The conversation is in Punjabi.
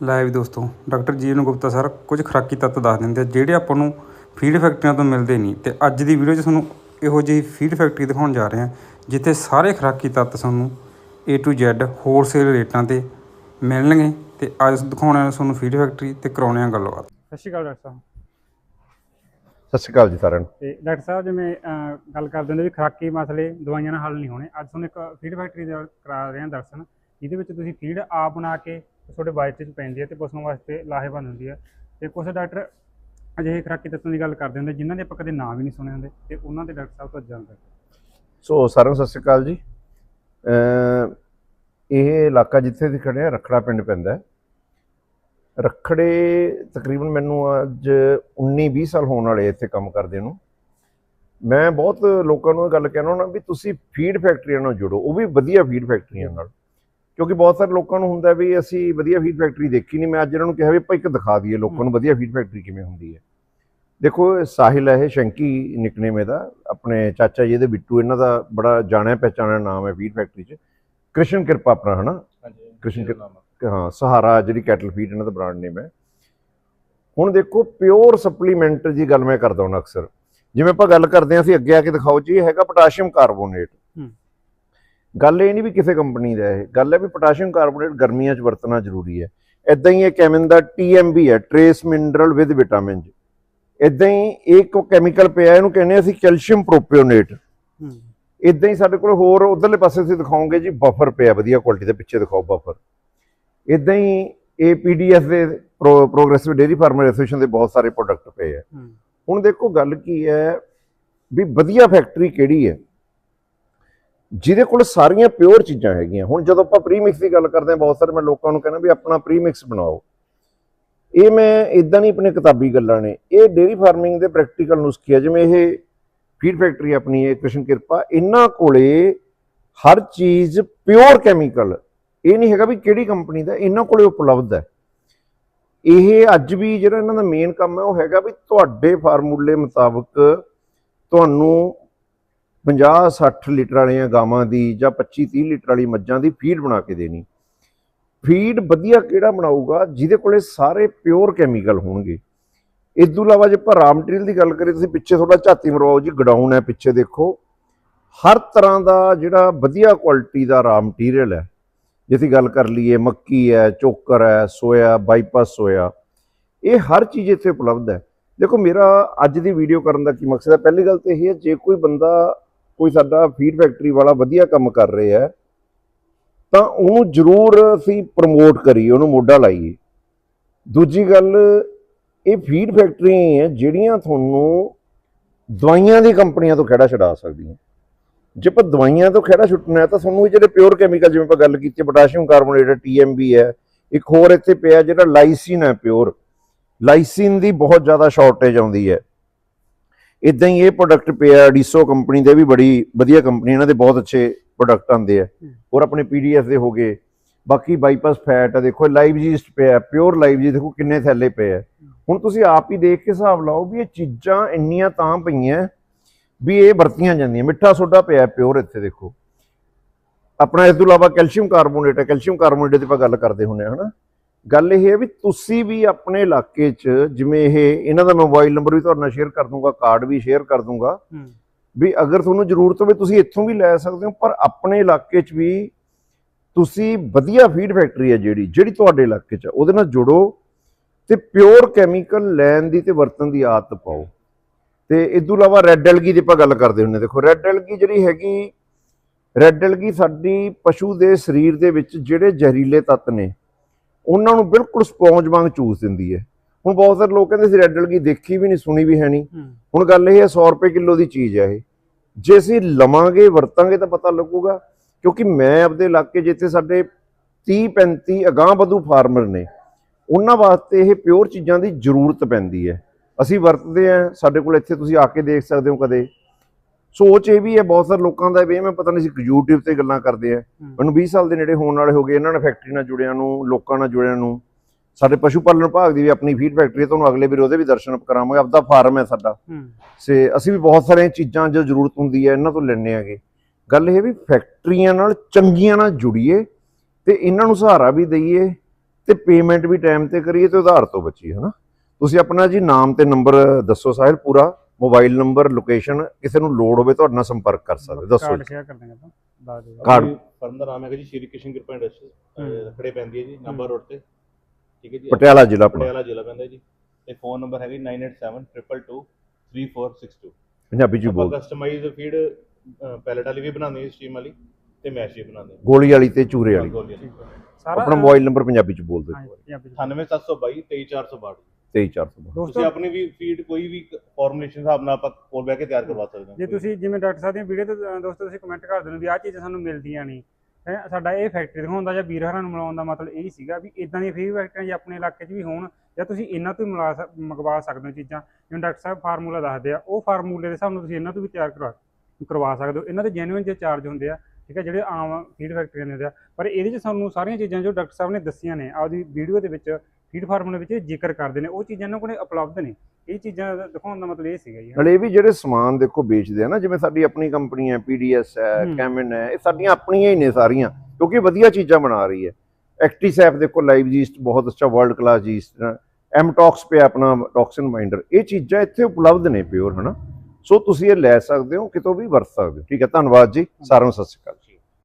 ਲੈ ਵੀ ਦੋਸਤੋ ਡਾਕਟਰ ਜੀਵਨ ਗੁਪਤਾ ਸਰ ਕੁਝ ਖੁਰਾਕੀ ਤੱਤ ਦੱਸ ਦਿੰਦੇ ਆ ਜਿਹੜੇ ਆਪਾਂ ਨੂੰ ਫੀਡ ਫੈਕਟਰੀਆਂ ਤੋਂ ਮਿਲਦੇ ਨਹੀਂ। ਤੇ ਅੱਜ ਦੀ ਵੀਡੀਓ 'ਚ ਤੁਹਾਨੂੰ ਇਹੋ ਜਿਹੀ ਫੀਡ ਫੈਕਟਰੀ ਦਿਖਾਉਣ ਜਾ ਰਹੇ ਹਾਂ ਜਿੱਥੇ ਸਾਰੇ ਖੁਰਾਕੀ ਤੱਤ ਤੁਹਾਨੂੰ A to Z ਹੋਲਸੇਲ ਰੇਟਾਂ ਤੇ ਮਿਲਣਗੇ। ਤੇ ਅੱਜ ਦਿਖਾਉਣਾ ਹੈ ਤੁਹਾਨੂੰ ਫੀਡ ਫੈਕਟਰੀ ਤੇ ਕਰਾਉਣੇ ਆ ਗੱਲਬਾਤ। ਸਤਿ ਸ਼੍ਰੀ ਅਕਾਲ ਡਾਕਟਰ ਸਾਹਿਬ। ਸਤਿ ਸ਼੍ਰੀ ਅਕਾਲ ਜੀ ਸਾਰਿਆਂ ਨੂੰ। ਤੇ ਡਾਕਟਰ ਸਾਹਿਬ ਜਿਵੇਂ ਗੱਲ ਕਰਦੇ ਹੁੰਦੇ ਵੀ ਖੁਰਾਕੀ ਮਸਲੇ ਦਵਾਈਆਂ ਨਾਲ ਹੱਲ ਨਹੀਂ ਹੋਣੇ ਅੱਜ ਤੁਹਾਨੂੰ ਇੱਕ ਫੀਡ ਫੈਕਟਰੀ ਦਾ ਕਰਾ ਰਹੇ ਹਾਂ ਦਰਸ਼ਨ। ਜਿਹਦੇ ਵਿੱਚ ਤੁਸੀਂ ਫੀਡ ਆਪ ਬਣਾ ਕੇ ਤੁਹਾਡੇ ਬਾਈਟ 'ਚ ਪੈਂਦੀ ਹੈ ਤੇ ਪਸ਼ੂਆਂ ਵਾਸਤੇ ਲਾਹੇਵੰਦ ਹੁੰਦੀ ਹੈ। ਤੇ ਕੁਝ ਡਾਕਟਰ ਅਜਿਹੇ ਖੁਰਾਕੀ ਤੱਤਾਂ ਦੀ ਗੱਲ ਕਰਦੇ ਹੁੰਦੇ, ਜਿਨ੍ਹਾਂ ਦੇ ਆਪਾਂ ਕਦੇ ਨਾਂ ਵੀ ਨਹੀਂ ਸੁਣੇ ਹੁੰਦੇ ਤੇ ਉਹਨਾਂ ਦੇ ਡਾਕਟਰ ਸਾਹਿਬ ਤੋਂ ਜਾਣਦੇ ਸੋ ਸਾਰਿਆਂ ਨੂੰ ਸਤਿ ਸ਼੍ਰੀ ਅਕਾਲ ਜੀ। ਇਹ ਇਲਾਕਾ ਜਿੱਥੇ ਅਸੀਂ ਖੜੇ ਆ ਰਖੜਾ ਪਿੰਡ ਪੈਂਦਾ ਹੈ। ਰਖੜੇ ਤਕਰੀਬਨ ਮੈਨੂੰ ਅੱਜ 19 20 ਸਾਲ ਹੋਣ ਵਾਲੇ ਇੱਥੇ ਕੰਮ ਕਰਦੇ ਨੂੰ। ਮੈਂ ਬਹੁਤ ਲੋਕਾਂ ਨੂੰ ਇਹ ਗੱਲ ਕਹਿਣਾ ਹੁੰਦਾ ਵੀ ਤੁਸੀਂ ਫੀਡ ਫੈਕਟਰੀਆਂ ਨਾਲ ਜੁੜੋ, ਉਹ ਵੀ ਵਧੀਆ ਫੀਡ ਫੈਕਟਰੀਆਂ ਨਾਲ। ਕਿਉਂਕਿ ਬਹੁਤ ਸਾਰੇ ਲੋਕਾਂ ਨੂੰ ਹੁੰਦਾ ਵੀ ਅਸੀਂ ਵਧੀਆ ਫੀਡ ਫੈਕਟਰੀ ਦੇਖੀ ਨਹੀਂ। ਮੈਂ ਅੱਜ ਇਹਨਾਂ ਨੂੰ ਕਿਹਾ ਵੀ ਆਪਾਂ ਇੱਕ ਦਿਖਾ ਦਈਏ ਲੋਕਾਂ ਨੂੰ ਵਧੀਆ ਫੀਡ ਫੈਕਟਰੀ ਕਿਵੇਂ ਹੁੰਦੀ ਹੈ। ਦੇਖੋ ਸਾਹਿਲ ਹੈ ਇਹ ਸ਼ੰਕੀ ਨਿਕਨੇਮ ਇਹਦਾ ਆਪਣੇ ਚਾਚਾ ਜੀ ਦੇ ਬਿੱਟੂ ਇਹਨਾਂ ਦਾ ਬੜਾ ਜਾਣਿਆ ਪਹਿਚਾਣਿਆ ਨਾਮ ਹੈ ਫੀਡ ਫੈਕਟਰੀ 'ਚ। ਕ੍ਰਿਸ਼ਨ ਕਿਰਪਾ ਆਪਣਾ ਹਨਾ? ਹਾਂਜੀ ਕ੍ਰਿਸ਼ਨ ਕਿਰ- ਹਾਂ ਸਹਾਰਾ ਜਿਹੜੀ ਕੈਟਲ ਫੀਡ ਇਹਨਾਂ ਦਾ ਬ੍ਰਾਂਡ ਨੇਮ ਹੈ। ਹੁਣ ਦੇਖੋ ਪਿਓਰ ਸਪਲੀਮੈਂਟ ਦੀ ਗੱਲ ਮੈਂ ਕਰਦਾ ਹਾਂ ਅਕਸਰ। ਜਿਵੇਂ ਆਪਾਂ ਗੱਲ ਕਰਦੇ ਹਾਂ ਅਸੀਂ ਅੱਗੇ ਆ ਕੇ ਦਿਖਾਓ ਜੀ ਇਹ ਹੈਗਾ ਪੋਟਾਸ਼ੀਅਮ ਕਾਰਬੋਨੇਟ। ਗੱਲ ਇਹ ਨਹੀਂ ਵੀ ਕਿਸੇ ਕੰਪਨੀ ਦਾ ਇਹ ਗੱਲ ਹੈ ਵੀ ਪੋਟਾਸ਼ੀਅਮ ਕਾਰਬੋਨੇਟ ਗਰਮੀਆਂ 'ਚ ਵਰਤਣਾ ਜ਼ਰੂਰੀ ਹੈ। ਇਦਾਂ ਹੀ ਇਹ ਕੈਮਨ ਦਾ TMB ਹੈ ਟ੍ਰੇਸ ਮਿਨਰਲ ਵਿਦ ਵਿਟਾਮਿਨ ਇਦਾਂ ਹੀ ਇੱਕ ਕੈਮੀਕਲ ਪਿਆ ਇਹਨੂੰ ਕਹਿੰਦੇ ਅਸੀਂ ਕੈਲਸ਼ੀਅਮ ਪ੍ਰੋਪੀਓਨੇਟ ਇਦਾਂ ਹੀ ਸਾਡੇ ਕੋਲ ਹੋਰ ਉਧਰਲੇ ਪਾਸੇ ਤੁਸੀਂ ਦਿਖਾਓਗੇ ਜੀ ਬਫਰ ਪਿਆ ਵਧੀਆ ਕੁਆਲਿਟੀ ਦੇ ਪਿੱਛੇ ਦਿਖਾਓ ਬਫਰ ਇਦਾਂ ਹੀ ਇਹ ਪੀਡੀਐਸ ਦੇ ਪ੍ਰੋਗਰੈਸਿਵ ਡੇਰੀ ਫਾਰਮਰ ਐਸੋਸੀਏਸ਼ਨ ਦੇ ਬਹੁਤ ਸਾਰੇ ਪ੍ਰੋਡਕਟ ਪਏ ਆ। ਹੂੰ। ਹੁਣ ਦੇਖੋ ਗੱਲ ਕੀ ਹੈ ਵੀ ਵਧੀਆ ਫੈਕਟਰੀ ਕਿਹੜੀ ਹੈ? ਜਿਹਦੇ ਕੋਲ ਸਾਰੀਆਂ ਪਿਓਰ ਚੀਜ਼ਾਂ ਹੈਗੀਆਂ। ਹੁਣ ਜਦੋਂ ਆਪਾਂ ਪ੍ਰੀਮਿਕਸ ਦੀ ਗੱਲ ਕਰਦੇ ਹਾਂ, ਬਹੁਤ ਸਾਰੇ ਮੈਂ ਲੋਕਾਂ ਨੂੰ ਕਹਿੰਦਾ ਵੀ ਆਪਣਾ ਪ੍ਰੀਮਿਕਸ ਬਣਾਓ। ਇਹ ਮੈਂ ਇਦਾਂ ਨਹੀਂ ਆਪਣੇ ਕਿਤਾਬੀ ਗੱਲਾਂ ਨੇ। ਇਹ ਡੇਰੀ ਫਾਰਮਿੰਗ ਦੇ ਪ੍ਰੈਕਟੀਕਲ ਨੁਸਖੇ ਆ। ਜਿਵੇਂ ਇਹ ਫੀਡ ਫੈਕਟਰੀ ਆਪਣੀ ਹੈ, ਕ੍ਰਿਸ਼ਨ ਕਿਰਪਾ। ਇਹਨਾਂ ਕੋਲੇ ਹਰ ਚੀਜ਼ ਪਿਓਰ ਕੈਮੀਕਲ ਇਹ ਨਹੀਂ ਹੈਗਾ ਵੀ ਕਿਹੜੀ ਕੰਪਨੀ ਦਾ, ਇਹਨਾਂ ਕੋਲੇ ਉਪਲਬਧ ਹੈ। ਇਹ ਅੱਜ ਵੀ ਜਿਹੜਾ ਇਹਨਾਂ ਦਾ ਮੇਨ ਕੰਮ ਹੈ, ਉਹ ਹੈਗਾ ਵੀ ਤੁਹਾਡੇ ਫਾਰਮੂਲੇ ਮੁਤਾਬਕ ਤੁਹਾਨੂੰ 50 60 ਲੀਟਰ ਵਾਲੀਆਂ ਗਾਵਾਂ ਦੀ ਜਾਂ 25 30 ਲੀਟਰ ਵਾਲੀ ਮੱਝਾਂ ਦੀ ਫੀਡ ਬਣਾ ਕੇ ਦੇਣੀ। ਫੀਡ ਵਧੀਆ ਕਿਹੜਾ ਬਣਾਊਗਾ? ਜਿਹਦੇ ਕੋਲੇ ਸਾਰੇ ਪਿਓਰ ਕੈਮੀਕਲ ਹੋਣਗੇ। ਇਸ ਤੋਂ ਇਲਾਵਾ ਜੇ ਆਪਾਂ ਰਾ ਮਟੀਰੀਅਲ ਦੀ ਗੱਲ ਕਰੀਏ, ਤੁਸੀਂ ਪਿੱਛੇ ਥੋੜਾ ਝਾਤੀ ਮਰਵਾਓ ਜੀ ਗਡਾਊਨ ਹੈ ਪਿੱਛੇ ਦੇਖੋ। ਹਰ ਤਰ੍ਹਾਂ ਦਾ ਜਿਹੜਾ ਵਧੀਆ ਕੁਆਲਿਟੀ ਦਾ ਰਾ ਮਟੀਰੀਅਲ ਹੈ। ਜੇ ਅਸੀਂ ਗੱਲ ਕਰ ਲਈਏ, ਮੱਕੀ ਹੈ, ਚੋਕਰ ਹੈ, ਸੋਇਆ ਬਾਈਪਾਸ ਸੋਇਆ, ਇਹ ਹਰ ਚੀਜ਼ ਇੱਥੇ ਉਪਲਬਧ ਹੈ। ਦੇਖੋ ਮੇਰਾ ਅੱਜ ਦੀ ਵੀਡੀਓ ਕਰਨ ਦਾ ਕੀ ਮਕਸਦ ਹੈ? ਪਹਿਲੀ ਗੱਲ ਤੇ ਇਹ ਹੈ, ਜੇ ਕੋਈ ਬੰਦਾ ਕੋਈ ਸਾਡਾ ਫੀਡ ਫੈਕਟਰੀ ਵਾਲਾ ਵਧੀਆ ਕੰਮ ਕਰ ਰਿਹਾ ਹੈ, ਤਾਂ ਉਹਨੂੰ ਜ਼ਰੂਰ ਅਸੀਂ ਪ੍ਰਮੋਟ ਕਰੀਏ, ਉਹਨੂੰ ਮੋਢਾ ਲਾਈਏ। ਦੂਜੀ ਗੱਲ, ਇਹ ਫੀਡ ਫੈਕਟਰੀਆਂ ਹੀ ਹੈ ਜਿਹੜੀਆਂ ਤੁਹਾਨੂੰ ਦਵਾਈਆਂ ਦੀ ਕੰਪਨੀਆਂ ਤੋਂ ਖੜਾ ਛਡਾ ਸਕਦੀਆਂ। ਜੇ ਆਪਾਂ ਦਵਾਈਆਂ ਤੋਂ ਖੜਾ ਛੁੱਟਣਾ ਹੈ ਤਾਂ ਤੁਹਾਨੂੰ ਇਹ ਜਿਹੜੇ ਪਿਓਰ ਕੈਮੀਕਲ ਜਿਵੇਂ ਆਪਾਂ ਗੱਲ ਕੀਤੀ ਪੋਟਾਸ਼ੀਅਮ ਕਾਰਬੋਨੇਟ ਹੈ TMB ਹੈ, ਇੱਕ ਹੋਰ ਇੱਥੇ ਪਿਆ ਜਿਹੜਾ ਲਾਈਸਿਨ ਹੈ ਪਿਓਰ ਲਾਈਸਿਨ ਦੀ ਬਹੁਤ ਜ਼ਿਆਦਾ ਸ਼ਾਰਟੇਜ ਆਉਂਦੀ ਹੈ। ਇਦਾਂ ਹੀ ਇਹ ਪ੍ਰੋਡਕਟ ਪਿਆ ਡੀਸੋ ਕੰਪਨੀ ਦੇ ਵੀ ਬੜੀ ਵਧੀਆ ਕੰਪਨੀ ਇਹਨਾਂ ਦੇ ਬਹੁਤ ਅੱਛੇ ਪ੍ਰੋਡਕਟ ਆਉਂਦੇ ਆ। ਹੋਰ ਆਪਣੇ ਪੀਡੀਐਸ ਦੇ ਹੋਗੇ ਬਾਕੀ ਬਾਈਪਾਸ ਫੈਟ ਆ ਦੇਖੋ ਲਾਈਵ ਜੀਸਟ ਪਿਆ ਪਿਓਰ ਲਾਈਵ ਜੀ ਦੇਖੋ ਕਿੰਨੇ ਥੈਲੇ ਪਏ ਆ। ਹੁਣ ਤੁਸੀਂ ਆਪ ਹੀ ਦੇਖ ਕੇ ਹਿਸਾਬ ਲਾਓ ਵੀ ਇਹ ਚੀਜ਼ਾਂ ਇੰਨੀਆਂ ਤਾਂ ਪਈਆਂ ਵੀ ਇਹ ਵਰਤੀਆਂ ਜਾਂਦੀਆਂ। ਮਿੱਠਾ ਸੋਡਾ ਪਿਆ ਪਿਓਰ ਇੱਥੇ ਦੇਖੋ। ਆਪਣਾ ਇਸ ਤੋਂ ਇਲਾਵਾ ਕੈਲਸ਼ੀਅਮ ਕਾਰਬੋਨੇਟ ਹੈ ਕੈਲਸ਼ੀਅਮ ਕਾਰਬੋਨੇਟ ਦੀ ਆਪਾਂ ਗੱਲ ਕਰਦੇ ਹੁੰਦੇ ਹਾਂ ਹਨਾ? ਗੱਲ ਇਹ ਹੈ ਵੀ ਤੁਸੀਂ ਵੀ ਆਪਣੇ ਇਲਾਕੇ 'ਚ ਜਿਵੇਂ ਇਹ ਇਹਨਾਂ ਦਾ ਮੋਬਾਈਲ ਨੰਬਰ ਵੀ ਤੁਹਾਡੇ ਨਾਲ ਸ਼ੇਅਰ ਕਰ ਦੂੰਗਾ ਕਾਰਡ ਵੀ ਸ਼ੇਅਰ ਕਰ ਦੂੰਗਾ। ਵੀ ਅਗਰ ਤੁਹਾਨੂੰ ਜ਼ਰੂਰਤ ਹੋਵੇ ਤੁਸੀਂ ਇੱਥੋਂ ਵੀ ਲੈ ਸਕਦੇ ਹੋ ਪਰ ਆਪਣੇ ਇਲਾਕੇ 'ਚ ਵੀ ਤੁਸੀਂ ਵਧੀਆ ਫੀਡ ਫੈਕਟਰੀ ਹੈ ਜਿਹੜੀ ਜਿਹੜੀ ਤੁਹਾਡੇ ਇਲਾਕੇ 'ਚ ਉਹਦੇ ਨਾਲ ਜੁੜੋ ਤੇ ਪਿਓਰ ਕੈਮੀਕਲ ਲੈਣ ਦੀ ਤੇ ਵਰਤਣ ਦੀ ਆਦਤ ਪਾਓ। ਤੇ ਇਸ ਤੋਂ ਇਲਾਵਾ ਰੈੱਡ ਐਲਗੀ ਦੀ ਆਪਾਂ ਗੱਲ ਕਰਦੇ ਹੁੰਦੇ ਦੇਖੋ ਰੈੱਡ ਐਲਗੀ ਜਿਹੜੀ ਹੈਗੀ ਰੈੱਡ ਐਲਗੀ ਸਾਡੀ ਪਸ਼ੂ ਦੇ ਸਰੀਰ ਦੇ ਵਿੱਚ ਜਿਹੜੇ ਜ਼ਹਿਰੀਲੇ ਤੱਤ ਨੇ ਉਹਨਾਂ ਨੂੰ ਬਿਲਕੁਲ ਸਪੌਂਜ ਵਾਂਗ ਚੂਸ ਦਿੰਦੀ ਹੈ। ਹੁਣ ਬਹੁਤ ਸਾਰੇ ਲੋਕ ਕਹਿੰਦੇ ਸੀ ਰੈੱਡ ਐਲਗੀ ਦੇਖੀ ਵੀ ਨਹੀਂ ਸੁਣੀ ਵੀ ਹੈ ਨਹੀਂ। ਹੁਣ ਗੱਲ ਇਹ ਹੈ 100 ਰੁਪਏ ਕਿਲੋ ਦੀ ਚੀਜ਼ ਹੈ ਇਹ। ਜੇ ਅਸੀਂ ਲਵਾਂਗੇ ਵਰਤਾਂਗੇ ਤਾਂ ਪਤਾ ਲੱਗੂਗਾ ਕਿਉਂਕਿ ਮੈਂ ਆਪਦੇ ਇਲਾਕੇ ਜਿੱਥੇ ਸਾਡੇ 30 35 ਅਗਾਂਹ ਵਧੂ ਫਾਰਮਰ ਨੇ ਉਹਨਾਂ ਵਾਸਤੇ ਇਹ ਪਿਓਰ ਚੀਜ਼ਾਂ ਦੀ ਜ਼ਰੂਰਤ ਪੈਂਦੀ ਹੈ। ਅਸੀਂ ਵਰਤਦੇ ਆ ਸਾਡੇ ਕੋਲ ਇੱਥੇ ਤੁਸੀਂ ਆ ਕੇ ਦੇਖ ਸਕਦੇ ਹੋ ਕਦੇ। ਸੋਚ ਇਹ ਵੀ ਹੈ ਬਹੁਤ ਸਾਰੇ ਲੋਕਾਂ ਦਾ ਵੀ ਮੈਂ ਪਤਾ ਨਹੀਂ ਸੀ YouTube ਤੇ ਗੱਲਾਂ ਕਰਦੇ ਆ। ਮੈਨੂੰ 20 ਸਾਲ ਦੇ ਨੇੜੇ ਹੋਣ ਵਾਲੇ ਹੋ ਗਏ ਇਹਨਾਂ ਨੇ ਫੈਕਟਰੀ ਨਾਲ ਜੁੜਿਆਂ ਨੂੰ ਲੋਕਾਂ ਨਾਲ ਜੁੜਿਆਂ ਨੂੰ। ਸਾਡੇ ਪਸ਼ੂ ਪਾਲਣ ਵਿਭਾਗ ਦੀ ਵੀ ਆਪਣੀ ਫੀਡ ਫੈਕਟਰੀ ਹੈ ਤੁਹਾਨੂੰ ਅਗਲੇ ਵੀਰ ਉਹਦੇ ਵੀ ਦਰਸ਼ਨ ਕਰਾਵਾਂਗੇ ਆਪਦਾ ਫਾਰਮ ਹੈ ਸਾਡਾ। ਸੇ ਅਸੀਂ ਵੀ ਬਹੁਤ ਸਾਰੀਆਂ ਚੀਜ਼ਾਂ ਜੋ ਜ਼ਰੂਰਤ ਹੁੰਦੀ ਹੈ ਇਹਨਾਂ ਤੋਂ ਲੈਣੇ ਆਗੇ। ਗੱਲ ਇਹ ਵੀ ਫੈਕਟਰੀਆਂ ਨਾਲ ਚੰਗੀਆਂ ਨਾਲ ਜੁੜੀਏ ਤੇ ਇਹਨਾਂ ਨੂੰ ਸਹਾਰਾ ਵੀ ਦਈਏ ਤੇ ਪੇਮੈਂਟ ਵੀ ਟਾਈਮ ਤੇ ਕਰੀਏ ਤੇ ਉਧਾਰ ਤੋਂ ਬਚੀਏ ਹਨਾ? ਤੁਸੀਂ ਆਪਣਾ ਜੀ ਨਾਮ ਤੇ ਨੰਬਰ ਦੱਸੋ ਸਾਹਿਲ ਪੂਰਾ। ਮੋਬਾਈਲ ਨੰਬਰ ਲੋਕੇਸ਼ਨ ਕਿਸੇ ਨੂੰ ਲੋੜ ਹੋਵੇ ਤੁਹਾਡੇ ਨਾਲ ਸੰਪਰਕ ਕਰ ਸਕਦੇ ਦੱਸੋ ਕਾਰਡ ਜੀ। ਸ਼ੇਅਰ ਕਰ ਦਾਂਗੇ ਆਪਾਂ। ਦੱਸ ਦਿਓ। ਕਾਰਡ। ਫਰਮ ਦਾ ਨਾਮ ਹੈਗਾ ਜੀ ਸ਼੍ਰੀ ਕ੍ਰਿਸ਼ਨ ਕਿਰਪਾ ਇੰਡਸਟਰੀ ਖੜੇ ਪੈਂਦੀ ਹੈ ਜੀ ਨੰਬਰ ਰੋਡ ਤੇ। ਠੀਕ ਹੈ ਜੀ? ਪਟਿਆਲਾ ਜ਼ਿਲ੍ਹਾ ਆਪਣਾ। ਪਟਿਆਲਾ ਜ਼ਿਲ੍ਹਾ ਪੈਂਦਾ ਜੀ। ਤੇ ਫੋਨ ਨੰਬਰ ਹੈਗਾ 9872223462 ਪੰਜਾਬੀ ਚ ਆਪਾਂ ਬੋਲ। ਕਸਟਮਾਈਜ਼ ਫੀਡ ਪੈਲਟ ਵਾਲੀ ਵੀ ਬਣਾਉਂਦੇ ਹਾਂ ਸਟੀਮ ਵਾਲੀ ਤੇ ਮੈਸ਼ ਵੀ ਬਣਾਉਂਦੇ ਹਾਂ। ਗੋਲੀ ਵਾਲੀ ਤੇ ਚੂਰੇ ਵਾਲੀ। ਸਾਰਾ ਆਪਣਾ ਮੋਬਾਈਲ ਨੰਬਰ ਪੰਜਾਬੀ ਚ ਬੋਲ ਦਿਓ। ਹਾਂਜੀ, ਪੰਜਾਬੀ ਚ। 98722 23462 23400 ਦੋਸਤੋ ਤੁਸੀਂ ਆਪਣੀ ਵੀ ਫੀਡ ਕੋਈ ਵੀ ਫਾਰਮੂਲੇਸ਼ਨ ਹਿਸਾਬ ਨਾਲ ਆਪਾਂ ਕੋਲ ਬਹਿ ਕੇ ਤਿਆਰ ਕਰਵਾ ਸਕਦੇ ਹਾਂ। ਜੇ ਤੁਸੀਂ ਜਿਵੇਂ ਡਾਕਟਰ ਸਾਹਿਬ ਦੀਆਂ ਵੀਡੀਓ ਤੇ ਅ, ਦੋਸਤੋ ਤੁਸੀਂ ਕਮੈਂਟ ਕਰ ਦਿੰਦੇ ਵੀ ਆਹ ਚੀਜ਼ਾਂ ਸਾਨੂੰ ਮਿਲਦੀਆਂ ਨਹੀਂ। ਹੈਂ, ਸਾਡਾ ਇਹ ਫੈਕਟਰੀ ਦਿਖਾਉਣ ਦਾ ਜਾਂ ਵੀਰ ਹਰਾਂ ਨੂੰ ਮਿਲਾਉਣ ਦਾ ਮਤਲਬ ਇਹ ਸੀਗਾ ਵੀ ਇਦਾਂ ਦੀਆਂ ਫ੍ਰੀ ਫੈਕਟਰੀਆਂ ਜੇ ਆਪਣੇ ਇਲਾਕੇ 'ਚ ਵੀ ਹੋਣ ਜਾਂ ਤੁਸੀਂ ਇਹਨਾਂ ਤੋਂ ਹੀ ਮਿਲਾ ਸਕ- ਮੰਗਵਾ ਸਕਦੇ ਹੋ ਚੀਜ਼ਾਂ। ਜਿਵੇਂ ਡਾਕਟਰ ਸਾਹਿਬ ਫਾਰਮੂਲਾ ਦੱਸਦੇ ਆ ਉਹ ਫਾਰਮੂਲੇ ਦੇ ਹਿਸਾਬ ਨਾਲ ਤੁਸੀਂ ਇਹਨਾਂ ਤੋਂ ਵੀ ਤਿਆਰ ਕਰਵਾ ਕਰਵਾ ਸਕਦੇ ਹੋ। ਇਹਨਾਂ ਦੇ ਜੈਨੂਇਨ ਜੇ ਚਾਰਜ ਹੁੰਦੇ ਆ ਠੀਕ ਹੈ ਜਿਹੜੇ ਆਮ ਫੀਡ ਫੈਕਟਰੀਆਂ ਦੇ ਹੁੰਦੇ ਆ। ਪਰ ਇਹਦੇ 'ਚ ਸਾਨੂੰ ਸਾਰੀਆਂ ਚੀਜ਼ਾਂ ਜੋ ਡਾਕਟਰ ਸਾਹਿਬ ਨੇ ਦੱਸੀਆਂ ਨੇ ਆਪਦੀ ਵੀਡੀਓ ਦੇ ਵਿੱਚ ਫੀਡ ਫਾਰਮੂਲੇ ਵਿੱਚ ਜ਼ਿਕਰ ਕਰਦੇ ਨੇ ਉਹ ਚੀਜ਼ਾਂ ਇਹਨਾਂ ਕੋਲੇ ਉਪਲਬਧ ਨੇ। ਇਹ ਚੀਜ਼ਾਂ ਦਿਖਾਉਣ ਦਾ ਮਤਲਬ ਇਹ ਸੀਗਾ ਜੀ। ਨਾਲੇ ਇਹ ਵੀ ਜਿਹੜੇ ਸਮਾਨ ਦੇਖੋ ਵੇਚਦੇ ਆ ਨਾ ਜਿਵੇਂ ਸਾਡੀ ਆਪਣੀ ਕੰਪਨੀ ਹੈ ਪੀਡੀਐਸ ਹੈ। ਕੈਮਨ ਹੈ ਇਹ ਸਾਡੀਆਂ ਆਪਣੀਆਂ ਹੀ ਨੇ ਸਾਰੀਆਂ ਕਿਉਂਕਿ ਵਧੀਆ ਚੀਜ਼ਾਂ ਬਣਾ ਰਹੀ ਹੈ। ਐਕਟੀਸੈਪ ਦੇਖੋ ਲਾਈਵ ਜੀਸਟ ਬਹੁਤ ਅੱਛਾ ਵਰਲਡ ਕਲਾਸ ਜੀਸਟ ਐਮਟੌਕਸ ਪਿਆ ਆਪਣਾ ਟੌਕਸਿਨ ਬਾਈਂਡਰ ਇਹ ਚੀਜ਼ਾਂ ਇੱਥੇ ਉਪਲਬਧ ਨੇ ਪਿਓਰ ਹਨਾ। ਸੋ ਤੁਸੀਂ ਇਹ ਲੈ ਸਕਦੇ ਹੋ ਕਿਤੋਂ ਵੀ ਵਰਤ ਸਕਦੇ ਹੋ। ਠੀਕ ਹੈ ਧੰਨਵਾਦ ਜੀ ਸਾਰਿਆਂ ਨੂੰ ਸਤਿ ਸ਼੍ਰੀ ਅਕਾਲ।